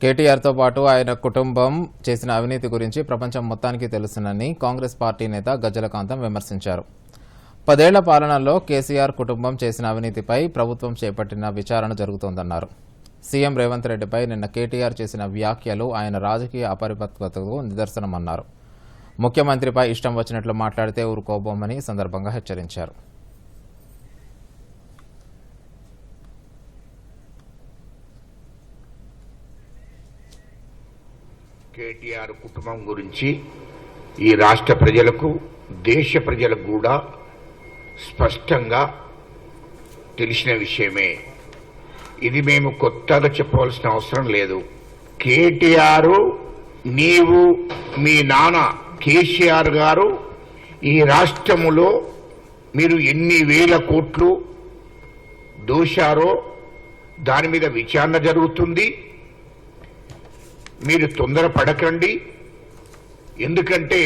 కేటీఆర్తో పాటు ఆయన కుటుంబం చేసిన అవినీతి గురించి ప్రపంచం మొత్తానికి తెలుసునని కాంగ్రెస్ పార్టీ నేత గజ్జలకాంతం విమర్శించారు. పదేళ్ళ పాలనలో కేసీఆర్ కుటుంబం చేసిన అవినీతిపై ప్రభుత్వం చేపట్టిన విచారణ జరుగుతోందన్నారు. సీఎం రేవంత్ రెడ్డిపై నిన్న కేటీఆర్ చేసిన వ్యాఖ్యలు ఆయన రాజకీయ అపరిపక్వతకు నిదర్శనమన్నారు. ముఖ్యమంత్రిపై ఇష్టం వచ్చినట్లు మాట్లాడితే ఊరుకోబోమని సందర్భంగా హెచ్చరించారు. కేటీఆర్ కుటుంబం గురించి ఈ రాష్ట్ర ప్రజలకు దేశ ప్రజలకు కూడా స్పష్టంగా తెలిసిన విషయమే. ఇది మేము కొత్తగా చెప్పవలసిన అవసరం లేదు. కేటీఆర్ నీవు మీ నాన్న కేసీఆర్ గారు ఈ రాష్ట్రములో మీరు ఎన్ని వేల కోట్లు దోషారో దాని మీద విచారణ జరుగుతుంది. మీరు తొందర పడకండి ఎందుకంటే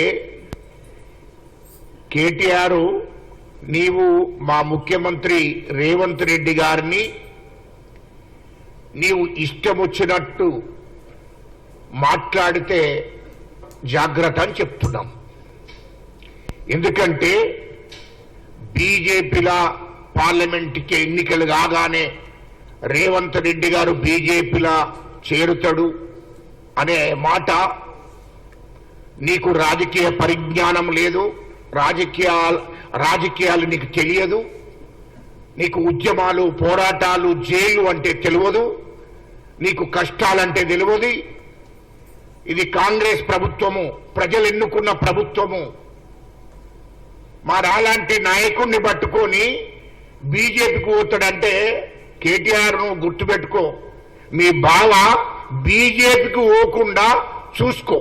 కేటీఆర్ నీవు మా ముఖ్యమంత్రి రేవంత్ రెడ్డి గారిని నీవు ఇష్టం వచ్చినట్టు మాట్లాడితే జాగ్రత్త అని చెప్తున్నాం. ఎందుకంటే బీజేపీలా పార్లమెంట్కి ఎన్నికలు కాగానే రేవంత్ రెడ్డి గారు బీజేపీలా చేరుతాడు. అనే మాట నీకు రాజకీయ పరిజ్ఞానం లేదు రాజకీయాలు రాజకీయాలు నీకు తెలియదు నీకు ఉద్యమాలు పోరాటాలు జైలు అంటే తెలియదు నీకు కష్టాలంటే తెలియదు. ఇది కాంగ్రెస్ ప్రభుత్వము ప్రజలు ఎన్నుకున్న ప్రభుత్వము. మా రాలాంటి నాయకుడిని పట్టుకొని బీజేపీకి పోతాడంటే కేటీఆర్ను గుర్తుపెట్టుకో మీ బావ బీజేపీకి పోకుండా చూసుకో.